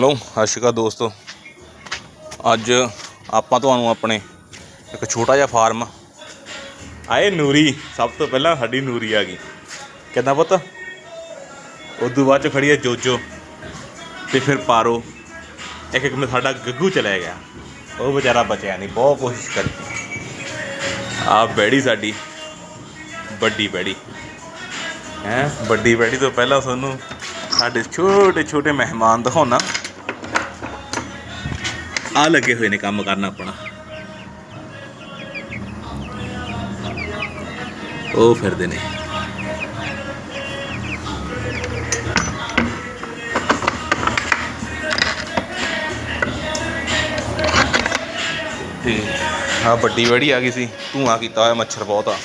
Hello, ਸਤਿ ਸ਼੍ਰੀ ਅਕਾਲ ਦੋਸਤੋ। ਅੱਜ ਆਪਾਂ ਤੁਹਾਨੂੰ ਆਪਣੇ ਇੱਕ ਛੋਟਾ ਜਿਹਾ ਫਾਰਮ ਆਏ ਨੂਰੀ, ਸਭ ਤੋਂ ਪਹਿਲਾਂ ਸਾਡੀ ਨੂਰੀ ਆ ਗਈ। ਕਿੱਦਾਂ ਪੁੱਤ? ਉਦੋਂ ਬਾਅਦ ਚ ਖੜੀ ਹੈ ਜੋਜੋ ਤੇ ਫਿਰ ਪਾਰੋ। ਇੱਕ ਇੱਕ ਮੈਂ ਸਾਡਾ ਗੱਗੂ ਚਲਾ ਗਿਆ। ਉਹ ਵਿਚਾਰਾ ਬਚਿਆ ਨਹੀਂ, ਬਹੁਤ ਕੋਸ਼ਿਸ਼ ਕਰੀ ਆ ਬੈੜੀ ਸਾਡੀ, ਵੱਡੀ ਬੈੜੀ। ਹੈ, ਵੱਡੀ ਬੈੜੀ ਤੋਂ ਪਹਿਲਾਂ ਤੁਹਾਨੂੰ ਸਾਡੇ ਛੋਟੇ ਛੋਟੇ ਮਹਿਮਾਨ ਦਿਖਾਉਣਾ ਆ ਲੱਗੇ ਹੋਏ ਨੇ ਕੰਮ ਕਰਨ ਆਪਣਾ। ਉਹ ਫਿਰਦੇ ਨੇ। ਤੇ ਆ ਵੱਡੀ ਬੈੜੀ ਆ ਗਈ ਸੀ, ਧੂਆਂ ਕੀਤਾ ਹੋਇਆ, ਮੱਛਰ ਬਹੁਤ ਆ।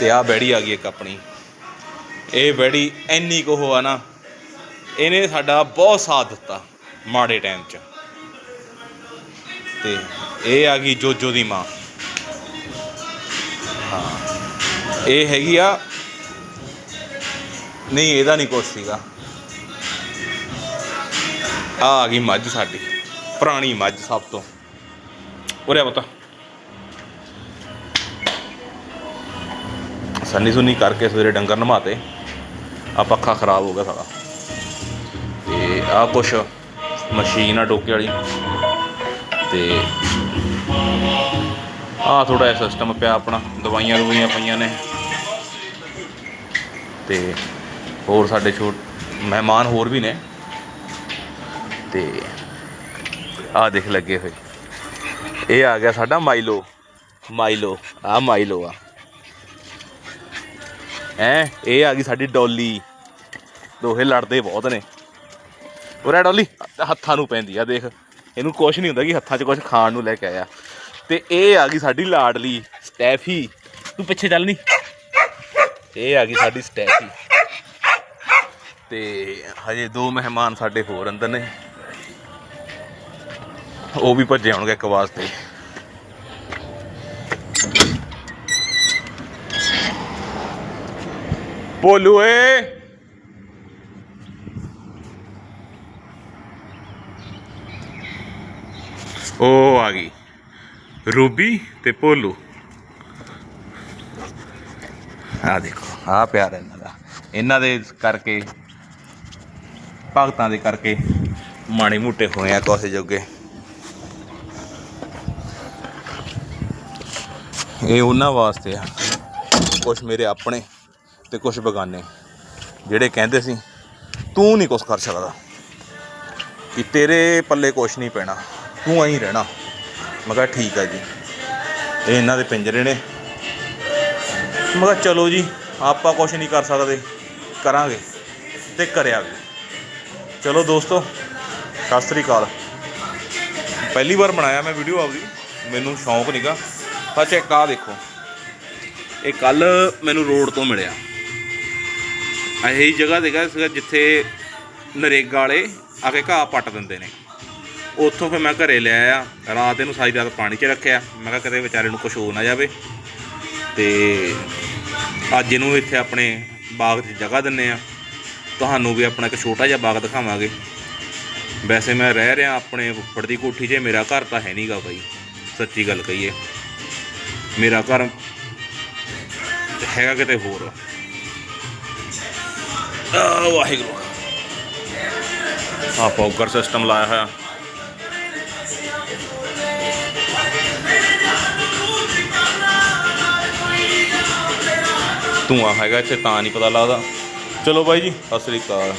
ਤੇ ਆ ਬੈੜੀ ਆ ਗਈ ਇੱਕ ਆਪਣੀ। ਇਹ ਬੈੜੀ ਐਨੀ ਕੁ ਉਹ ਆ ਨਾ, ਇਹਨੇ ਸਾਡਾ ਬਹੁਤ ਸਾਥ ਦਿੱਤਾ ਮਾੜੇ ਟਾਈਮ 'ਚ। ਤੇ ਇਹ ਆ ਗਈ ਜੋਜੋ ਦੀ ਮਾਂ। ਹਾਂ। ਇਹ ਹੈਗੀ ਆ, ਨਹੀਂ, ਇਹਦਾ ਨਹੀਂ ਕੁਛ ਸੀਗਾ। ਆ ਆ ਗਈ ਮੱਝ ਸਾਡੀ, ਪੁਰਾਣੀ ਮੱਝ ਸਭ ਤੋਂ। ਉਰੇ ਆ ਬਤਾ ਸੰਨੀ ਸੁੰਨੀ ਕਰਕੇ ਸਵੇਰੇ ਡੰਗਰ ਨਮਾਤੇ। ਆ ਪੱਖਾ ਖਰਾਬ ਹੋ ਗਿਆ ਸਾਡਾ ਤੇ ਆ ਕੁਛ ਮਸ਼ੀਨ ਆ ਟੋਕੇ ਵਾਲੀ। ਤੇ ਆ ਥੋੜਾ ਜਿਹਾ ਸਿਸਟਮ ਪਿਆ ਆਪਣਾ, ਦਵਾਈਆਂ ਦਵਾਈਆਂ ਪਈਆਂ ਨੇ। ਤੇ ਹੋਰ ਸਾਡੇ ਛੋਟ, ਮਹਿਮਾਨ ਹੋਰ ਵੀ ਨੇ। ਤੇ ਆ ਦੇਖ ਲੱਗੇ ਹੋਏ। ਇਹ ਆ ਗਿਆ ਸਾਡਾ ਮਾਈਲੋ ਮਾਈਲੋ ਆ ਮਾਈਲੋ ਆ। ਐ ਇਹ ਆ ਗਈ ਸਾਡੀ ਡੋਲੀ। ਦੋਹੇ ਲੜਦੇ ਬਹੁਤ ਨੇ। ਉਰੇ ਡੋਲੀ ਹੱਥਾਂ ਨੂੰ ਪੈਂਦੀ ਆ, ਦੇਖ। ਇਹਨੂੰ ਕੁਛ ਨਹੀਂ ਹੁੰਦਾ ਕਿ ਹੱਥਾਂ 'ਚ ਕੁਛ ਖਾਣ ਨੂੰ ਲੈ ਕੇ ਆਇਆ। ਤੇ ਇਹ ਆ ਗਈ ਸਾਡੀ ਲਾਡਲੀ ਸਟੈਫੀ। ਤੂੰ ਪਿੱਛੇ ਚੱਲ ਨਹੀਂ ਇਹ ਆ ਗਈ ਸਾਡੀ ਸਟੈਫੀ। ਤੇ ਹਜੇ ਦੋ ਮਹਿਮਾਨ ਸਾਡੇ ਹੋਰ ਅੰਦਰ ਨੇ। ਉਹ ਵੀ ਭੱਜੇ ਆਉਣਗੇ ਇੱਕ ਵਾਸਤੇ। ਬੋਲੂ ਉਹ ਆ ਗਈ। ਰੂਬੀ ਤੇ ਭੋਲੂ ਆ ਦੇਖੋ, ਆ ਪਿਆਰ ਇਹਨਾਂ ਦਾ। ਇਹਨਾਂ ਦੇ ਕਰਕੇ, ਭਗਤਾਂ ਦੇ ਕਰਕੇ ਮਾੜੇ ਮੂਟੇ ਹੋਏ ਆ ਕੋਸੇ ਜੋਗੇ। ਇਹ ਉਹਨਾਂ ਵਾਸਤੇ ਆ। ਕੁਝ ਮੇਰੇ ਆਪਣੇ ਤੇ ਕੁਝ ਬਗਾਨੇ। ਜਿਹੜੇ ਕਹਿੰਦੇ ਸੀ, ਤੂੰ ਨਹੀਂ ਕੁਝ ਕਰ ਸਕਦਾ। ਕਿ ਤੇਰੇ ਪੱਲੇ ਕੁਝ ਨਹੀਂ ਪੈਣਾ। ਤੂੰ ਐਂ ਰਹਿਣਾ। ਮੈਂ ਕਿਹਾ ਠੀਕ ਆ ਜੀ। ਇਹ ਇਹਨਾਂ ਦੇ ਪਿੰਜਰੇ ਨੇ। ਮੈਂ ਕਿਹਾ ਚਲੋ ਜੀ, ਆਪਾਂ ਕੁਝ ਨਹੀਂ ਕਰ ਸਕਦੇ। ਕਰਾਂਗੇ ਤੇ ਕਰਿਆ ਵੀ। ਚਲੋ ਦੋਸਤੋ, ਸਤਿ ਸ੍ਰੀ ਅਕਾਲ। ਪਹਿਲੀ ਵਾਰ ਬਣਾਇਆ ਮੈਂ ਵੀਡੀਓ ਆਪਦੀ। ਮੈਨੂੰ ਸ਼ੌਂਕ ਨਹੀਂਗਾ ਅੱਛਾ ਇੱਕ ਆਹ ਦੇਖੋ। ਇਹ ਕੱਲ ਮੈਨੂੰ ਰੋਡ ਤੋਂ ਮਿਲਿਆ। ਇਹੀ ਜਗ੍ਹਾ ਦੇਗਾ ਸੀਗਾ ਜਿੱਥੇ ਨਰੇਗਾ ਵਾਲੇ ਆ ਕੇ ਘਾਹ ਪੱਟ ਦਿੰਦੇ ਨੇ। ਉੱਥੋਂ ਫਿਰ ਮੈਂ ਘਰੇ ਲੈ ਆਇਆ। ਰਾਤ ਇਹਨੂੰ ਸਾਰੀ ਰਾਤ ਪਾਣੀ 'ਚ ਰੱਖਿਆ। ਮੈਂ ਕਿਹਾ ਕਦੇ ਵਿਚਾਰੇ ਨੂੰ ਕੁਝ ਹੋ ਨਾ ਜਾਵੇ। ਤੇ ਅੱਜ ਇਹਨੂੰ ਇੱਥੇ ਆਪਣੇ ਬਾਗ 'ਚ ਜਗ੍ਹਾ ਦਿੰਨੇ ਆ। ਤੁਹਾਨੂੰ ਵੀ ਆਪਣਾ ਇੱਕ ਛੋਟਾ ਜਿਹਾ ਬਾਗ ਦਿਖਾਵਾਂਗੇ। ਵੈਸੇ ਮੈਂ ਰਹਿ ਰਿਹਾ ਆਪਣੇ ਫੁੱਫੜ ਦੀ ਕੋਠੀ 'ਚ। ਮੇਰਾ ਘਰ ਤਾਂ ਹੈ ਨਹੀਂਗਾ ਬਾਈ। ਸੱਚੀ ਗੱਲ ਕਹੀਏ। ਮੇਰਾ ਘਰ ਹੈਗਾ ਕਿਤੇ ਹੋਰ। ਆ ਵਾਹਿਗੁਰੂ। ਆ ਫੋਕਰ ਸਿਸਟਮ ਲਾਇਆ ਹੋਇਆ। ਧੂਆਂ ਹੈਗਾ ਇੱਥੇ ਤਾਂ ਨਹੀਂ ਪਤਾ ਲੱਗਦਾ। ਚਲੋ ਬਾਈ ਜੀ। ਸਤਿ ਸ੍ਰੀ ਅਕਾਲ।